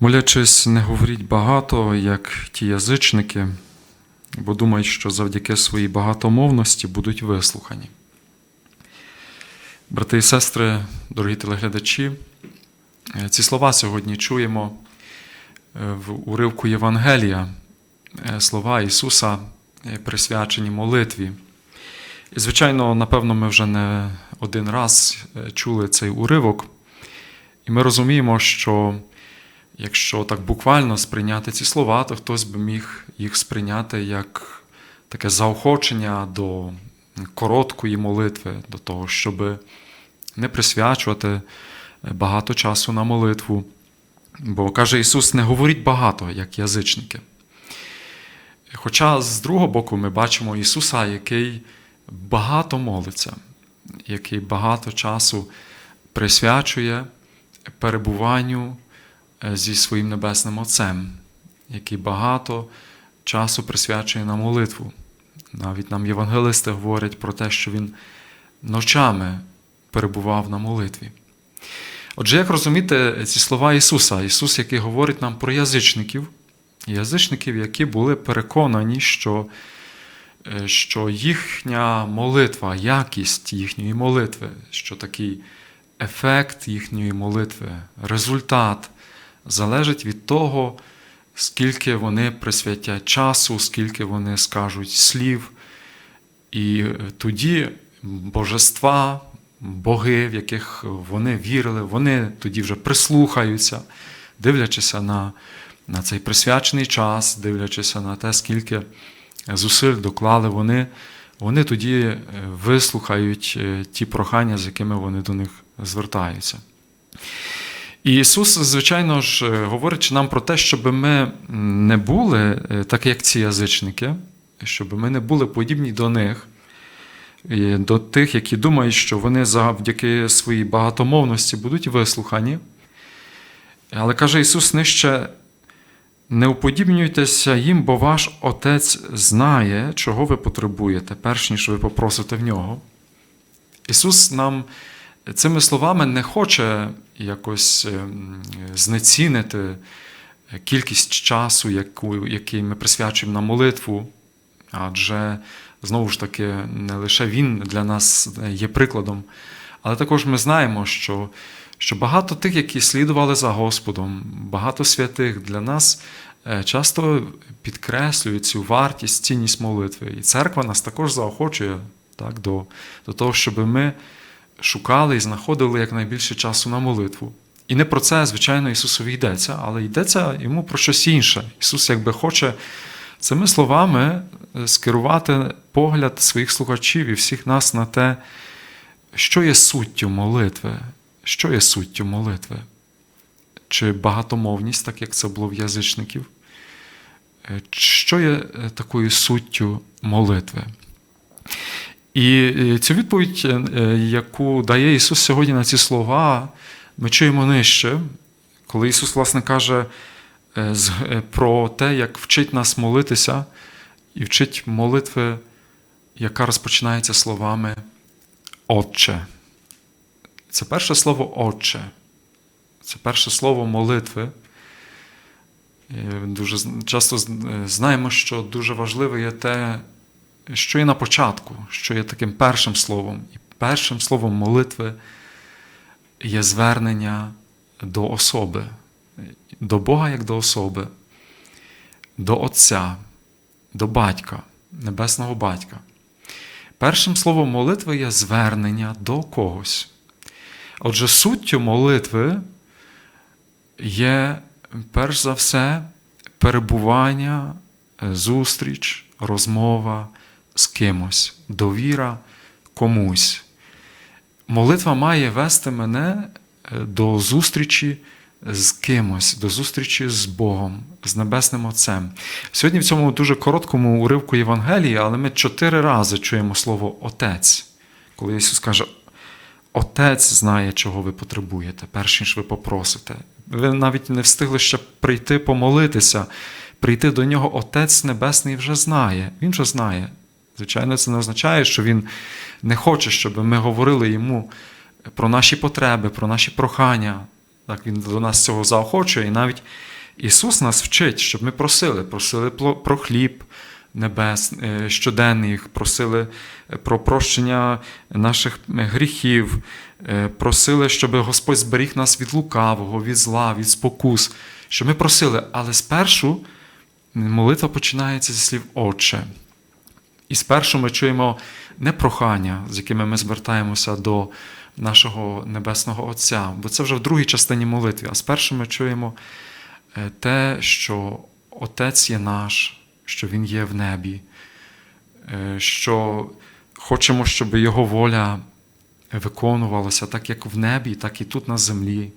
Молячись, не говоріть багато, як ті язичники, бо думають, що завдяки своїй багатомовності будуть вислухані. Брати і сестри, дорогі телеглядачі, ці слова сьогодні чуємо е, в уривку Євангелія, е, слова Ісуса е, присвячені молитві. І, звичайно, напевно, ми вже не один раз чули цей уривок, і ми розуміємо, що якщо так буквально сприйняти ці слова, то хтось би міг їх сприйняти як таке заохочення до короткої молитви, до того, щоб не присвячувати багато часу на молитву. Бо каже Ісус, не говоріть багато, як язичники. Хоча з другого боку ми бачимо Ісуса, який багато молиться, який багато часу присвячує перебуванню е, зі своїм Небесним Отцем, який багато часу присвячує на молитву. Навіть нам євангелисти говорять про те, що Він ночами перебував на молитві. Отже, як розуміти ці слова Ісуса? Ісус, який говорить нам про язичників, язичників, які були переконані, що, е, що їхня молитва, якість їхньої молитви, що такий ефект їхньої молитви, результат залежить від того, скільки вони присвятять часу, скільки вони скажуть слів. І тоді божества, боги, в яких вони вірили, вони тоді вже прислухаються, дивлячися на, на цей присвячений час, дивлячися на те, скільки зусиль доклали вони, вони тоді е, вислухають е, ті прохання, з якими вони до них звертаються. І Ісус, звичайно ж, е, говорить нам про те, щоб ми не були так, як ці язичники, щоб ми не були подібні до них, до тих, які думають, що вони завдяки своїй багатомовності будуть вислухані. Але каже Ісус нижче, не уподібнюйтеся їм, бо ваш Отець знає, чого ви потребуєте, перш ніж ви попросите в нього. Ісус нам цими словами не хоче якось ем, знецінити кількість часу, яку, який ми присвячуємо на молитву, адже знову ж таки, не лише Він для нас є прикладом, але також ми знаємо, що що багато тих, які слідували за Господом, багато святих для нас часто підкреслюють цю вартість, цінність молитви. І церква нас також заохочує так, до, до того, щоб ми шукали і знаходили якнайбільше часу на молитву. І не про це, звичайно, Ісусові йдеться, але йдеться йому про щось інше. Ісус якби хоче цими словами скерувати погляд своїх слухачів і всіх нас на те, що є суттю молитви, що є суттю молитви, чи багатомовність, так як це було в язичників, що є такою суттю молитви. І цю відповідь, яку дає Ісус сьогодні на ці слова, ми чуємо нижче, коли Ісус, власне, каже про те, як вчить нас молитися, і вчить молитви, яка розпочинається словами Отче. Це перше слово Отче. Це перше слово молитви. Дуже часто знаємо, що дуже важливе є те, що є на початку, що є таким першим словом. І першим словом молитви є звернення до особи, до Бога як до особи, до Отця, до Батька, Небесного Батька. Першим словом молитви є звернення до когось. Отже, суттю молитви є, перш за все, перебування, зустріч, розмова з кимось, довіра комусь. Молитва має вести мене до зустрічі з кимось, до зустрічі з Богом, з Небесним Отцем. Сьогодні в цьому дуже короткому уривку Євангелії, але ми чотири рази чуємо слово Отець, коли Ісус каже, Отець знає, чого ви потребуєте, перш ніж ви попросите. Ви навіть не встигли ще прийти помолитися, прийти до нього Отець Небесний вже знає. Він вже знає. Звичайно, це не означає, що Він не хоче, щоб ми говорили йому про наші потреби, про наші прохання. Так, Він до нас цього заохочує, і навіть Ісус нас вчить, щоб ми просили, просили про хліб небес, е, щоденний, просили е, про прощення наших е, гріхів, просили, щоб Господь зберіг нас від лукавого, від зла, від спокус. Щоб ми просили, але спершу молитва починається зі слів Отче. І спершу ми чуємо не прохання, з якими ми звертаємося до нашого Небесного Отця, бо це вже в другій частині молитви. А спершу ми чуємо е, те, що Отець є наш, що Він є в небі, е, що хочемо, щоб Його воля виконувалася так, як в небі, так і тут на землі,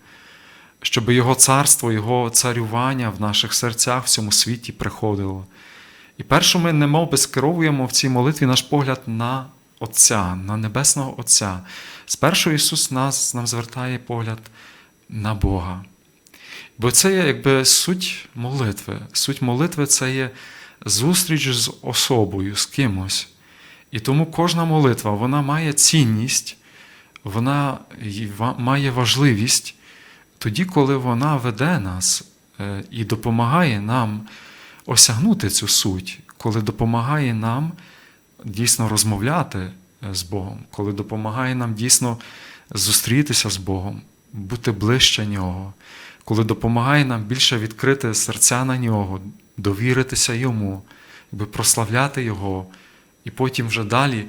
щоб Його царство, Його царювання в наших серцях в цьому світі приходило. І перше ми немов би скеровуємо в цій молитві наш погляд на Отця, на Небесного Отця. Спершу Ісус нас, нам звертає погляд на Бога. Бо це є якби суть молитви. Суть молитви це є зустріч з особою, з кимось. І тому кожна молитва вона має цінність, вона має важливість тоді, коли вона веде нас е, і допомагає нам осягнути цю суть, коли допомагає нам дійсно розмовляти е, з Богом, коли допомагає нам дійсно зустрітися з Богом, бути ближче Нього, коли допомагає нам більше відкрити серця на нього, довіритися Йому, прославляти Його. І потім вже далі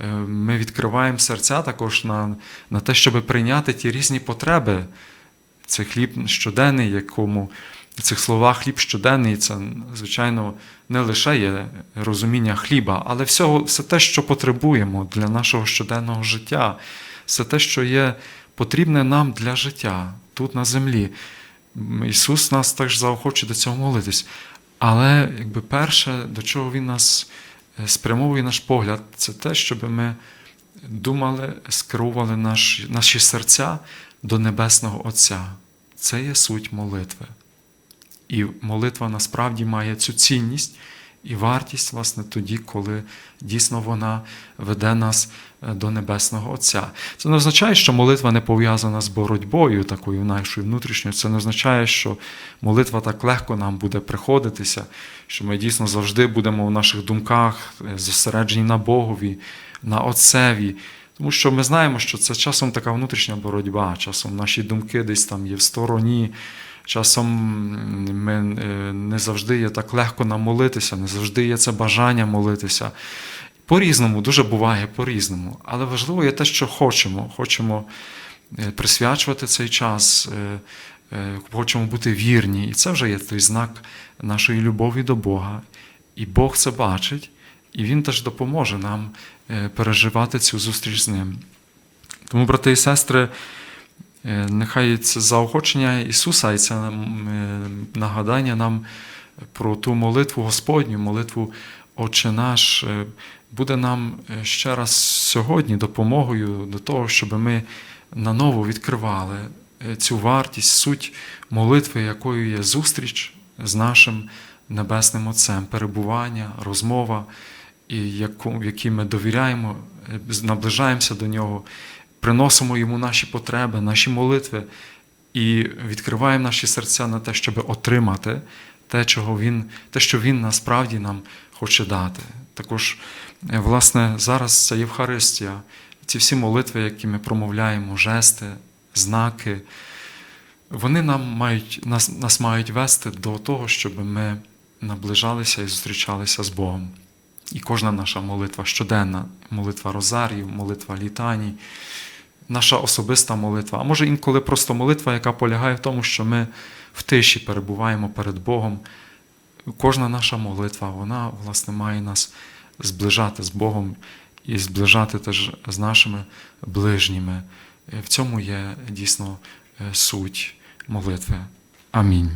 е, ми відкриваємо серця також на, на те, щоб прийняти ті різні потреби. Це хліб щоденний, якому цих словах хліб щоденний це, звичайно, не лише є розуміння хліба, але всього, все те, що потребуємо для нашого щоденного життя, все те, що є потрібне нам для життя тут на землі. Ісус нас також заохочує до цього молитись. Але якби перше, до чого Він нас е, спрямовує наш погляд, це те, щоб ми думали, скерували наш, наші серця до Небесного Отця. Це є суть молитви. І молитва насправді має цю цінність і вартість, власне, тоді, коли дійсно вона веде нас е, до Небесного Отця. Це не означає, що молитва не пов'язана з боротьбою такою нашою внутрішньою. Це не означає, що молитва так легко нам буде приходитися, що ми дійсно завжди будемо в наших думках е, зосереджені на Богові, на Отцеві. Тому що ми знаємо, що це часом така внутрішня боротьба, часом наші думки десь там є в стороні, часом ми е, не завжди є так легко нам молитися, не завжди є це бажання молитися. По-різному, дуже буває по-різному. Але важливо є те, що хочемо. Хочемо е, присвячувати цей час, е, хочемо бути вірні. І це вже є той знак нашої любові до Бога. І Бог це бачить, і Він теж допоможе нам переживати цю зустріч з ним. Тому, брати і сестри, нехай це заохочення Ісуса і це е, нагадання нам про ту молитву Господню, молитву Отче наш, е, буде нам е, ще раз сьогодні допомогою до того, щоб ми наново відкривали е, цю вартість, суть молитви, якою є зустріч з нашим Небесним Отцем, перебування, розмова, в якій ми довіряємо, е, наближаємося до Нього, приносимо йому наші потреби, наші молитви і відкриваємо наші серця на те, щоб отримати те, чого він, те, що Він насправді нам хоче дати. Також, е, власне, зараз ця Євхаристія, ці всі молитви, які ми промовляємо, жести, знаки, вони нам мають, нас, нас мають вести до того, щоб ми наближалися і зустрічалися з Богом. І кожна наша молитва щоденна, молитва Розарію, молитва літаній, наша особиста молитва, а може інколи просто молитва, яка полягає в тому, що ми в тиші перебуваємо перед Богом. Кожна наша молитва, вона, власне, має нас зближати з Богом і зближати теж з нашими ближніми. В цьому є дійсно е, суть молитви. Амінь.